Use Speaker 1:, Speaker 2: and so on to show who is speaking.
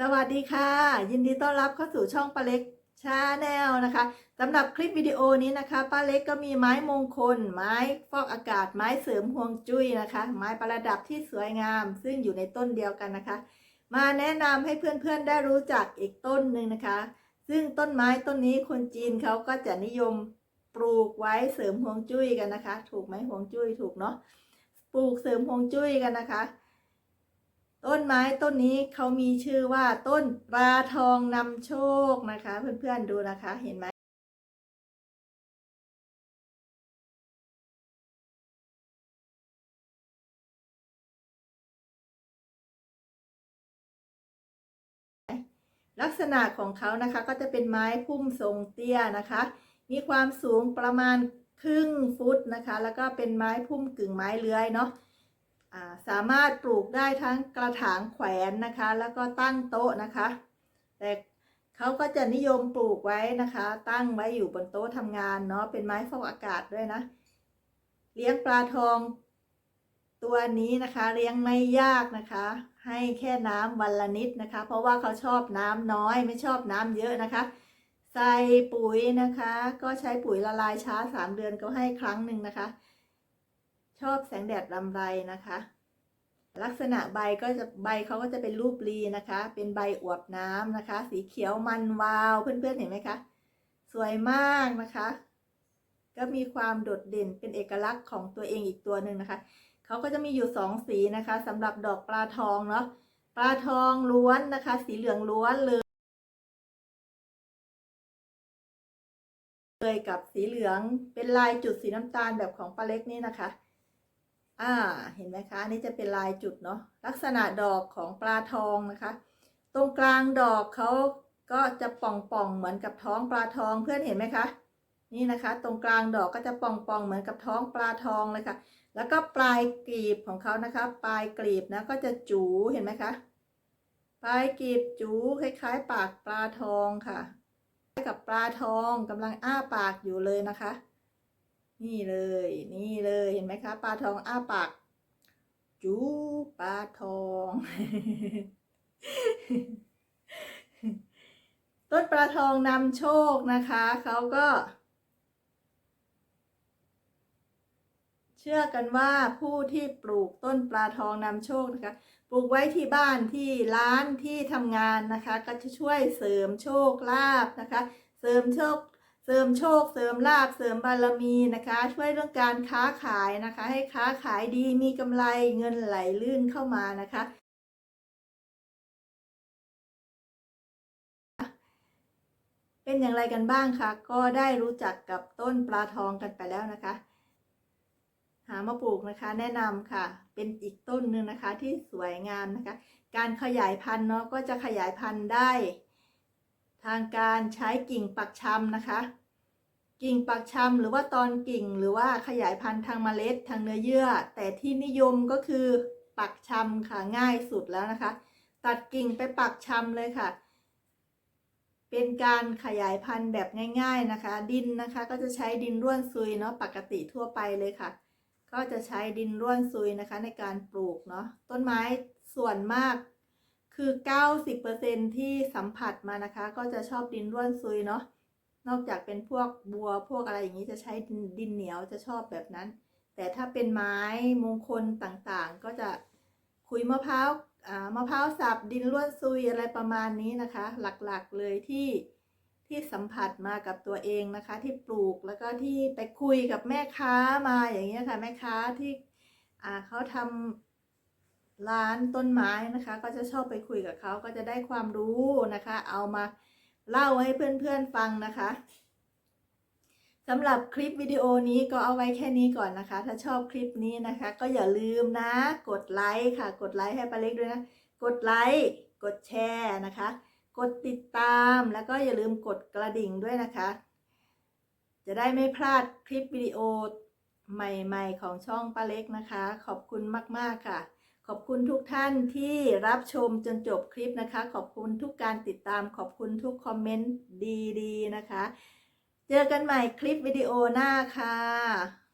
Speaker 1: สวัสดีค่ะ ยินดีต้อนรับเข้าสู่ช่องป้าเล็กชาแนลนะคะสำหรับคลิปวิดีโอนี้นะคะป้าเล็กก็มีไม้มงคล ไม้ฟอกอากาศ ไม้เสริมห่วงจุ้ยนะคะ ไม้ประดับที่สวยงาม ซึ่งอยู่ในต้นเดียวกันนะคะ มาแนะนำให้เพื่อนๆได้รู้จักอีกต้นหนึ่งนะคะ ซึ่งต้นไม้ต้นนี้คนจีนเขาก็จะนิยมปลูกไว้เสริมห่วงจุ้ยกันนะคะ ถูกไหมห่วงจุ้ยถูกเนาะปลูกเสริมห่วงจุ้ยกันนะคะ ต้นไม้ต้นนี้เขามีชื่อว่าต้นปลาทองนำโชคนะคะ เพื่อนๆดูนะคะเห็นไหมลักษณะของเขานะคะก็จะเป็นไม้พุ่มทรงเตี้ยนะคะ มีความสูงประมาณครึ่งฟุตนะคะ แล้วก็เป็นไม้พุ่มกึ่งไม้เลื้อยเนาะ สามารถปลูกได้ทั้งกระถางแขวนนะคะ แล้วก็ตั้งโต๊ะนะคะ แต่เขาก็จะนิยมปลูกไว้นะคะ ตั้งไว้อยู่บนโต๊ะทำงานเนาะเป็นไม้ฟอกอากาศด้วยนะ เลี้ยงปลาทองตัวนี้นะคะเลี้ยงไม่ยากนะคะ ให้แค่น้ำวันละนิดนะคะ เพราะว่าเขาชอบน้ำน้อยไม่ชอบน้ำเยอะนะคะ ใส่ปุ๋ยนะคะ ก็ใช้ปุ๋ยละลายช้าสามเดือนก็ให้ครั้งหนึ่งนะคะ ชอบแสงแดดรำไรนะคะ ลักษณะใบก็จะใบเขาก็จะเป็นรูปรีนะคะ เป็นใบอวบน้ำนะคะ สีเขียวมันวาวเพื่อนๆเห็นไหมคะสวยมากนะคะ ก็มีความโดดเด่นเป็นเอกลักษณ์ของตัวเองอีกตัวหนึ่งนะคะเขาก็จะมีอยู่สองสีนะคะสำหรับดอกปลาทองเนาะปลาทองล้วนนะคะ สีเหลืองล้วนเลยเลยกับสีเหลืองเป็นลายจุดสีน้ำตาลแบบของปลาเล็กนี่นะคะ อ่า เห็นไหมคะอันนี้จะเป็นลายจุดเนาะ ลักษณะดอกของปลาทองนะคะ ตรงกลางดอกเขาก็จะป่องๆเหมือนกับท้องปลาทองเพื่อนเห็นไหมคะ นี่นะคะ ตรงกลางดอกก็จะป่องๆเหมือนกับท้องปลาทองเลยค่ะ แล้วก็ปลายกลีบของเขานะคะ ปลายกลีบนะก็จะจูเห็นไหมคะ ปลายกลีบจูคล้ายๆ ปากปลาทองค่ะคล้ายกับปลาทองกำลังอ้าปากอยู่เลยนะคะ นี่เลย นี่เลยเห็นไหมคะปลาทองอ้าปากจูปลาทอง ต้นปลาทองนำโชคนะคะเขาก็ เชื่อกันว่าผู้ที่ปลูกต้นปลาทองนำโชคนะคะ ปลูกไว้ที่บ้านที่ร้านที่ทำงานนะคะ ก็จะช่วยเสริมโชคลาภนะคะ เสริมโชค เสริมโชคเสริมลาภเสริมบารมีนะคะ ช่วยเรื่องการค้าขายนะคะ ให้ค้าขายดีมีกำไรเงินไหลลื่นเข้ามานะคะ เป็นอย่างไรกันบ้างคะก็ได้รู้จักกับต้นปลาทองกันไปแล้วนะคะ หามาปลูกนะคะ แนะนำค่ะ เป็นอีกต้นหนึ่งนะคะที่สวยงามนะคะ การขยายพันธุ์เนาะก็จะขยายพันธุ์ได้ ทางการใช้กิ่งปักชำนะคะ กิ่งปักชำหรือว่าตอนกิ่งหรือว่าขยายพันธุ์ทางเมล็ดทางเนื้อเยื่อ แต่ที่นิยมก็คือปักชำค่ะง่ายสุดแล้วนะคะ ตัดกิ่งไปปักชำเลยค่ะ เป็นการขยายพันธุ์แบบง่าย ๆนะคะ ดินนะคะก็จะใช้ดินร่วนซุยเนาะปกติทั่วไปเลยค่ะ ก็จะใช้ดินร่วนซุยนะคะในการปลูกเนาะต้นไม้ส่วนมาก คือ 90%ที่สัมผัสมานะคะ ก็จะชอบดินร่วนซุยเนาะนอกจากเป็นพวกบัวพวกอะไรอย่างนี้จะใช้ดินเหนียวจะชอบแบบนั้น แต่ถ้าเป็นไม้มงคลต่างๆ ก็จะคุยมะพร้าวมะพร้าวสับดินร่วนซุยอะไรประมาณนี้นะคะ หลักๆเลยที่ที่สัมผัสมากับตัวเองนะคะ ที่ปลูกแล้วก็ที่ไปคุยกับแม่ค้ามาอย่างเงี้ยค่ะแม่ค้าที่เขาทำ ร้านต้นไม้นะคะ ก็จะชอบไปคุยกับเขาก็จะได้ความรู้นะคะ เอามาเล่าให้เพื่อนๆฟังนะคะสำหรับคลิปวิดีโอนี้ก็เอาไว้แค่นี้ก่อนนะคะ ถ้าชอบคลิปนี้นะคะ ก็อย่าลืมนะ กดไลค์ค่ะ กดไลค์ให้ปาเล็กด้วยนะ กดไลค์กดแชร์นะคะ กดติดตามแล้วก็อย่าลืมกดกระดิ่งด้วยนะคะ จะได้ไม่พลาดคลิปวิดีโอใหม่ ๆ ของช่องป้าเล็กนะคะ ขอบคุณมากๆค่ะ ขอบคุณทุกท่านที่รับชมจนจบคลิปนะคะ ขอบคุณทุกการติดตาม ขอบคุณทุกคอมเมนต์ดีๆนะคะ เจอกันใหม่คลิปวิดีโอหน้าค่ะ